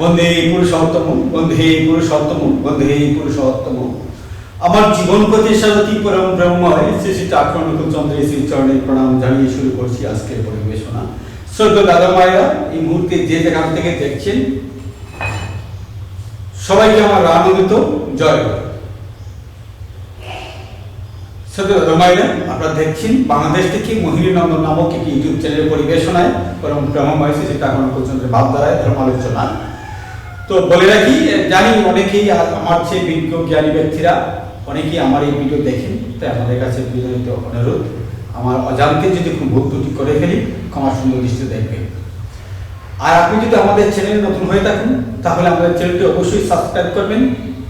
বন্দে পুরুষোত্তম বন্দে পুরুষোত্তম বন্দে পুরুষোত্তম আমার জীবন প্রতি সারথী পরম ব্রহ্ময় শ্রী শ্রী ঠাকুর চন্দ্র শ্রী চরণে প্রণাম জানিয়ে শুরু করছি আজকের পরিবেশনা। শ্রদ্ধ দাদা মায়েরা এই মুহূর্তে যে যেখান থেকে দেখছেন, সবাইকে আমার আনন্দিত জয়। আপনারা দেখছেন বাংলাদেশ থেকে মহিলী নন্দন নামক একটি ইউটিউব চ্যানেলের পরিবেশনায় পরম ব্রহ্মময় শ্রী ঠাকুর চন্দ্রের ভাবধারায় ধর্ম আলোচনা তো বলে রাখি, জানি অনেকেই আমার চেয়ে বিজ্ঞ জ্ঞানী ব্যক্তিরা, অনেকেই আমার এই ভিডিও দেখেন, তাই আমাদের কাছে অনুরোধ, আমার অজান্তে যদি কোনো ভুল ত্রুটি করে ফেলি, ক্ষমা সুন্দর দৃষ্টি দেখবেন। আর আপনি যদি আমাদের চ্যানেল নতুন হয়ে থাকুন, তাহলে আমাদের চ্যানেলটি অবশ্যই সাবস্ক্রাইব করবেন,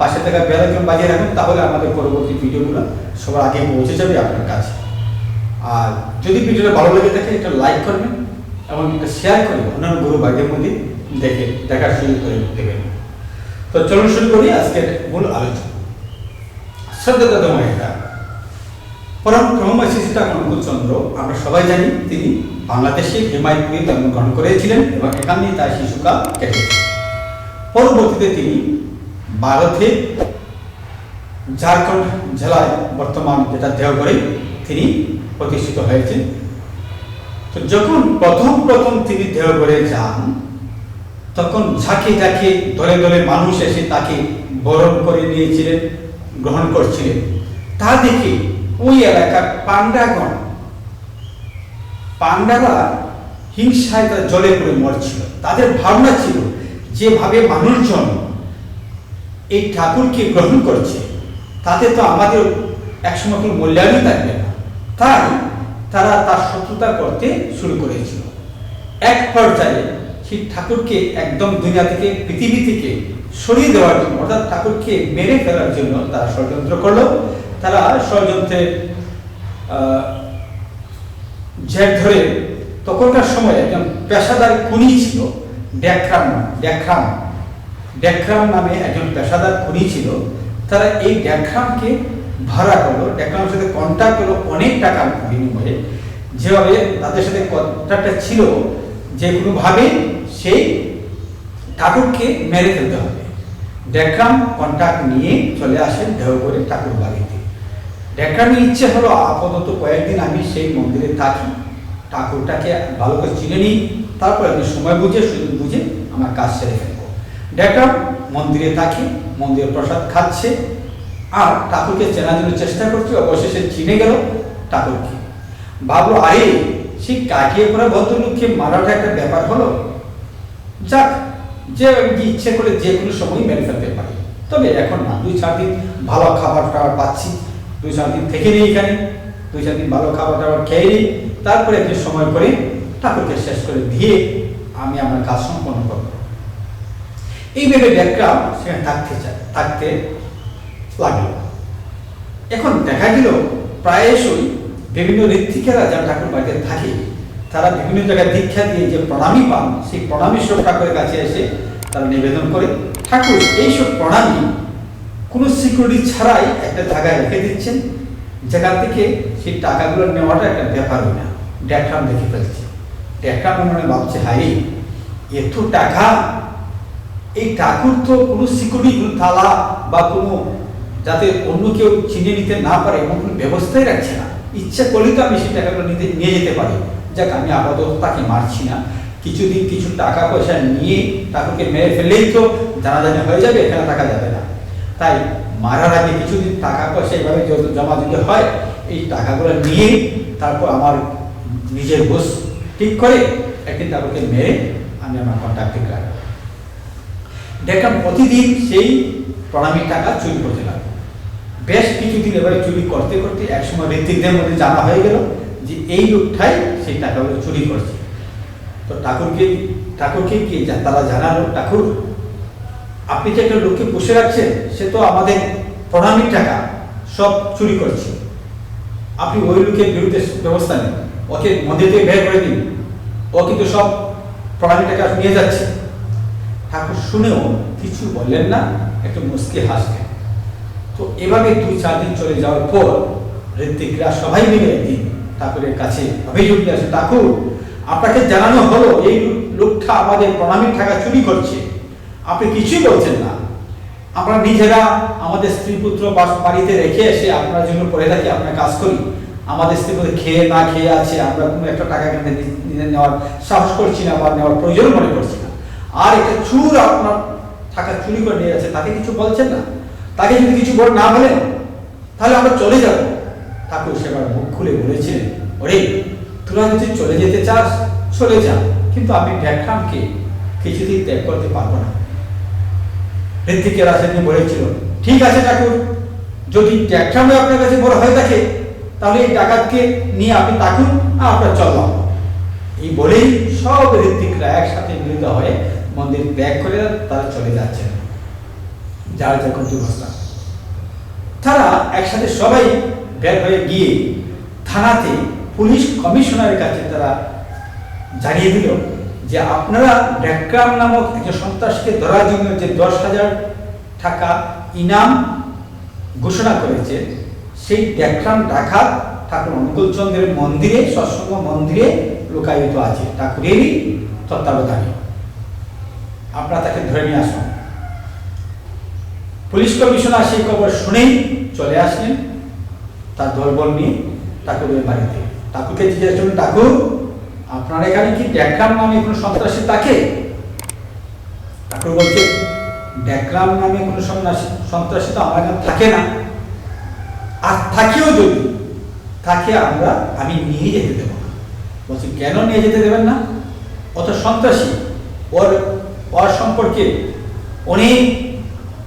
পাশে থাকা বেল আইকন বাজিয়ে রাখুন, তাহলে আমাদের পরবর্তী ভিডিওগুলো সবার আগে পৌঁছে যাবে আপনার কাছে। আর যদি ভিডিওটা ভালো লেগে থাকে এটা লাইক করবেন, এবং এটা শেয়ার করবেন, অন্যান্য গুরু ভাইদের মধ্যে দেখে, দেখার সুযোগ করে দেবেন। তো চলুন শুরু করি আজকের মূল আলোচনা। শ্রদ্ধা দাদা মায়েরা পরম ব্রহ্মশী সীতাকনক চন্দ্র, আমরা সবাই জানি, তিনি বাংলাদেশে হিমায়তপুরে জন্মগ্রহণ করেছিলেন এবং এখানেই তার শিশুকাল কেটেছে পরবর্তীতে তিনি ভারতে ঝাড়খণ্ড জেলায় বর্তমান যেটা দেওঘরে তিনি প্রতিষ্ঠিত হয়েছেন। তো যখন প্রথম প্রথম তিনি দেওঘরে যান তখন ঝাঁকে ঝাঁকে দলে দলে মানুষ এসে তাকে বরণ করে নিয়েছিলেন, গ্রহণ করছিলেন। তা দেখে ওই এলাকার পান্ডাগণ, পান্ডারা হিংসায় তারা জলে পড়ে মরছিল। তাদের ভাবনা ছিল যেভাবে মানুষজন এই ঠাকুরকে গ্রহণ করছে, তাতে তো আমাদের একসময় কোনো মূল্যায়নই থাকবে না। তাই তারা তার শত্রুতা করতে শুরু করেছিল। এক পর্যায়ে সেই ঠাকুরকে একদম দুনিয়া থেকে পৃথিবী থেকে সরিয়ে দেওয়ার জন্য অর্থাৎ ঠাকুরকে মেরে ফেলার জন্য তারা ষড়যন্ত্র করল। তারা ষড়যন্ত্রের আহ, জের ধরে তখনকার সময় একজন পেশাদার খুনি ছিল ড্যাকরাম ড্যাকরাম ড্যাকরাম নামে একজন পেশাদার খুনি ছিল। তারা এই ড্যাকরামকে ভাড়া করল ড্যাকরামের সাথে কন্ট্যাক্ট করল অনেক টাকার বিনিময়ে। যেভাবে তাদের সাথে কন্ট্রাক্টটা ছিল যে কোনোভাবে সেই ঠাকুরকে মেরে ফেলতে হবে। ড্যাকরাম কন্ট্যাক্ট নিয়ে চলে আসেন দেওঘরে ঠাকুর বাড়িতে। ড্যাকরামের ইচ্ছে হলো, আপাতত কয়েকদিন আমি সেই মন্দিরে থাকি। ঠাকুরটাকে ভালো করে চিনে নিই, তারপর আমি সময় বুঝে, সুযোগ বুঝে আমার কাজ সেরে ফেলব। ড্যাকরাম মন্দিরে থাকে, মন্দিরে প্রসাদ খাচ্ছে, আর ঠাকুরকে চেনার জন্য চেষ্টা করছি, অবশেষে চিনে গেল ঠাকুরকে। বাবু আরে সেই কাটিয়ে পড়া ভদ্রলোককে মারাটা একটা ব্যাপার হলো যাক, যে যে ইচ্ছে করে যে কোনো সময় মেরে ফেলতে পারি তবে এখন না, দুই চার দিন ভালো খাবার টাবার পাচ্ছি। দুই চার দিন থেকে নিই এখানে। দুই চার দিন ভালো খাবার টাবার খেয়ে নিই। তারপরে একটু সময় করে ঠাকুরকে শেষ করে দিয়ে আমি আমার কাজ সম্পন্ন করব। এই ভেবে ব্যাকগ্রাম সেখানে থাকতে চায়, থাকতে লাগল। এখন দেখা গেল, প্রায়শই বিভিন্ন ঋত্বিকেরা যারা ঠাকুর বাড়িতে থাকে তারা বিভিন্ন জায়গায় দীক্ষা দিয়ে যে প্রণামী পান, সেই প্রণামী সব ঠাকুরের কাছে এসে তারা নিবেদন করে। ঠাকুর, এইসব প্রণামী কোনো সিকিউরিটি ছাড়াই একটা জায়গায় রেখে দিচ্ছেন, যেখান থেকে সেই টাকাগুলো নেওয়াটা একটা ব্যাপারই না। ড্যাকরাম দেখে ফেলছে। ড্যাকরাম মনে ভাবছে হাই এত টাকা? এই ঠাকুর তো কোনো সিকিউরিটি তালা বা কোনো যাতে অন্য কেউ চিনে নিতে না পারে, এমন কোনো ব্যবস্থাই রাখছে না। ইচ্ছা করলে তো আমি সেই টাকাগুলো নিতে, নিয়ে যেতে পারি। যাক, আমি আপাতত তাকে মারছি না। কিছুদিন কিছু টাকা পয়সা নিয়ে ঠাকুরকে মেরে ফেললেই তো জানাজানি হয়ে যাবে, এখানে টাকা যাবে না। তাই মারার আগে কিছুদিন টাকা পয়সা এইভাবে যত জমা দিতে হয়, এই টাকাগুলো নিয়ে তারপর আমার নিজের বোস ঠিক করে একদিন ঠাকুরকে মেরে আমি আমার কন্ট্যাক্টে রাখব। দেখলাম প্রতিদিন সেই প্রণামীর টাকা চুরি করতে লাগল। বেশ কিছুদিন এবারে চুরি করতে করতে একসময় ঋত্বিকদের মধ্যে জানা হয়ে গেল যে এই লোকটাই সেই টাকাগুলো চুরি করছে। তো ঠাকুরকে ঠাকুরকে কি তারা জানালো, ঠাকুর, আপনি যে একটা লোককে বসে রাখছেন, সে তো আমাদের প্রণামীর টাকা সব চুরি করছে। আপনি ওই লোকের বিরুদ্ধে ব্যবস্থা নেন। ওকে মন্দির থেকে বের করে দিন। ও কিন্তু সব প্রণামী টাকা নিয়ে যাচ্ছে। ঠাকুর শুনেও কিছু বললেন না, একটু মুসকে হাসলেন। তো এভাবে দুই চার দিন চলে যাওয়ার পর ঋত্বিকরা সবাই মিলে একদিন ঠাকুরের কাছে অভিযোগ নিয়ে আসে, ঠাকুর, আপনাকে জানানো হলো, এই লোকটা আমাদের প্রণামীর টাকা চুরি করছে। আপনি কিছুই বলছেন না। আমরা নিজেরা আমাদের স্ত্রী পুত্র বাড়িতে রেখে এসে আপনার জন্য পড়ে থাকি আপনার কাজ করি। আমাদের স্ত্রী পুত্র খেয়ে না খেয়ে আছে, আমরা কোনো একটা টাকা কিনতে নেওয়ার সাহস করছি না বা নেওয়ার প্রয়োজন মনে করছি না। আর একটা চুর আপনার টাকা চুরি করে নিয়ে যাচ্ছে, তাকে কিছু বলছেন না? তাকে যদি কিছু বল, না বলেন, তাহলে আমরা চলে যাব। ঠাকুর সেবার মুখ খুলে বলেছেন, ওরে, তোরা যদি চলে যেতে চাস, চলে যা। কিন্তু আমি ব্যাখ্যামকে কিছুতেই ত্যাগ করতে পারব না। ঋত্বিকের আসেন বলেছিল, ঠিক আছে ঠাকুর, যদি ট্যাক্টামে আপনার কাছে বড় হয়ে থাকে, তাহলে এই ডাকাতকে নিয়ে আপনি থাকুন আর আপনার চললাম। এই বলেই সব ঋত্বিকরা একসাথে মিলিত হয়ে মন্দির ত্যাগ করে তারা চলে যাচ্ছেন। যার যা গন্তব্যস্থা তারা একসাথে সবাই বের হয়ে গিয়ে থানাতে পুলিশ কমিশনারের কাছে তারা জানিয়ে দিল যে আপনারা ব্যাকগ্রাম নামক একজন সন্ত্রাসকে ধরার জন্য যে দশ হাজার টাকা ইনাম ঘোষণা করেছে, সেই ব্যাকগ্রাম ডাকাত ঠাকুর অনুকূল চন্দ্রের মন্দিরে, সৎসঙ্গ মন্দিরে লোকায়িত আছে। ঠাকুরেরই তত্ত্বাবধানে। আপনারা তাকে ধরে নিয়ে আসুন। পুলিশ কমিশনার সেই খবর শুনেই চলে আসলেন। তার দলবল নিয়ে ঠাকুরের বাড়িতে। ঠাকুরকে জিজ্ঞেস করলেন, ঠাকুর, আপনার এখানে কি ড্যাকরাম নামে কোনো সন্ত্রাসী থাকে? ঠাকুর বলছে, ড্যাকরাম নামে কোনো সন্ন্যাসী, সন্ত্রাসী তো আমার এখানে থাকে না। আর থাকেও যদি, তাকে আমরা, আমি নিয়ে যেতে দেবো না। বলছি, কেন নিয়ে যেতে দেবেন না? অত সন্ত্রাসী। ওর ওর সম্পর্কে অনেক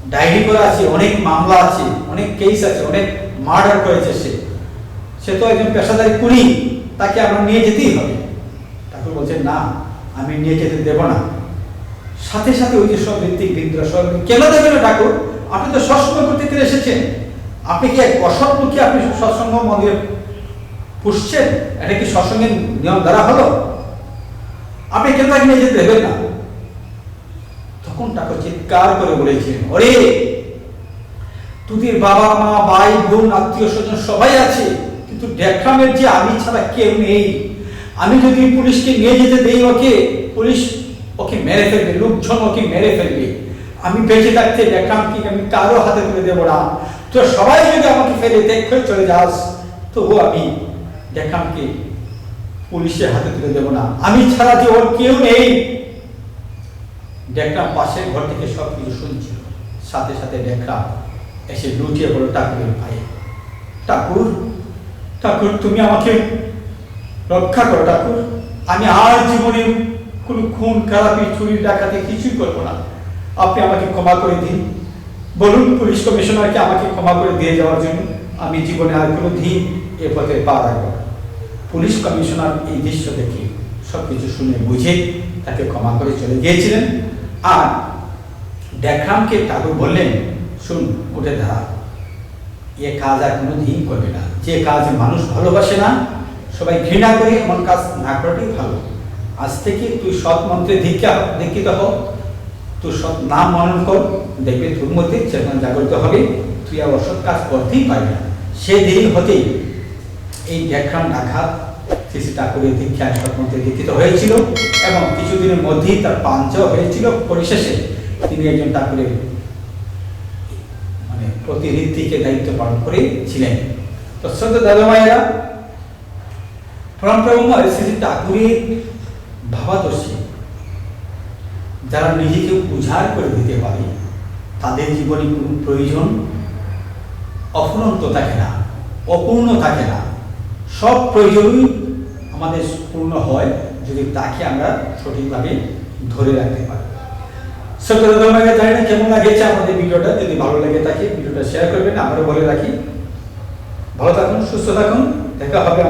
ডায়েরি করা আছে, অনেক মামলা আছে, অনেক কেস আছে, অনেক মার্ডার করেছে সে। সে তো একজন পেশাদারি কুড়ি তাকে আমরা নিয়ে যেতেই হবে। ঠাকুর বলছেন, না, আমি নিয়ে যেতে দেব না। সাথে সাথে ওই যে সব ভিত্তিক বিদ্রোহ সব কেন দেবেন না ঠাকুর? আপনি তো সৎসঙ্গ করতে ফিরে এসেছেন। আপনি কি এক অসৎ লোককে আপনি সৎসঙ্গ মন্দিরে পুষছেন? এটা কি সৎসঙ্গের নিয়ম দ্বারা হলো? আপনি কেন তাকে নিয়ে যেতে দেবেন না? তখন ঠাকুর চিৎকার করে বলেছিলেন ওরে তোদের বাবা, মা, ভাই, বোন, আত্মীয় স্বজন সবাই আছে, কিন্তু ডেকরামের যে আমি ছাড়া কেউ নেই। আমি যদি পুলিশকে নিয়ে যেতে দেই ওকে, পুলিশ ওকে মেরে ফেলবে, লোকজন ওকে মেরে ফেলবে। আমি বেঁচে থাকতে ডেকরামকে আমি কারও হাতে তুলে দেবো না। তো সবাই যদি আমাকে ফেলে, দেখ চলে যাস। তবু আমি ডেকরামকে পুলিশের হাতে তুলে দেবো না। আমি ছাড়া যে ওর কেউ নেই। ডেকরাম পাশের ঘর থেকে সব কিছু শুনছিল। সাথে সাথে ডেকরাম এসে লুটিয়ে পড়ো ঠাকুরের পায়ে। ঠাকুর ঠাকুর, তুমি আমাকে রক্ষা করো ঠাকুর। আমি আর জীবনে কোনো খুন, খারাপি, চুরি, ডাকাতি কিছুই করব না। আপনি আমাকে ক্ষমা করে দিন। বলুন পুলিশ কমিশনারকে আমাকে ক্ষমা করে দিয়ে যাওয়ার জন্য আমি জীবনে আর কোনো দিন এ পথে পা রাখব পুলিশ কমিশনার এই দৃশ্য দেখে সব কিছু শুনে বুঝে তাকে ক্ষমা করে চলে গিয়েছিলেন। আর ডেকরামকে ঠাকুর বললেন শুন, উঠে দাঁড়া এ কাজ আর কোনো দিন করবে না। যে কাজ মানুষ ভালোবাসে না, সবাই ঘৃণা করে এমন কাজ না করাটাই ভালো। আজ থেকে তুই সৎ মন্ত্রে দীক্ষা, দীক্ষিত হ। তুই সৎ নাম মনন কর। দেখবে তোর মধ্যে চেতনা জাগ্রত হবে, তুই আর অসৎ কাজ করতেই পারবি না। সেদিন হতেই এই ব্যাখ্যান ডাকাত শ্রী ঠাকুরের দীক্ষায় সৎমন্ত্রে দীক্ষিত হয়েছিল এবং কিছুদিনের মধ্যেই তার পাঞ্চ হয়েছিল। পরিশেষে তিনি একজন ঠাকুরের প্রতি ঋত্বিকে দায়িত্ব পালন করেছিলেন। তো শ্রদ্ধা দাদা পরম্পরা শ্রী ঠাকুরের ভাবাদর্শী যারা নিজেকে উজাড় করে দিতে পারে, তাদের জীবনে কোনো প্রয়োজন, অফুরন্ত থাকে না, অপূর্ণ থাকে না। সব প্রয়োজনই আমাদের পূর্ণ হয় যদি তাকে আমরা সঠিকভাবে ধরে রাখতে পারি। সত্যতা তোমাকে জানি না কেমন লাগেছে আমাদের ভিডিওটা, যদি ভালো লাগে থাকে ভিডিওটা শেয়ার করবেন, আমারও বলে রাখি। ভালো থাকুন, সুস্থ থাকুন, দেখা হবে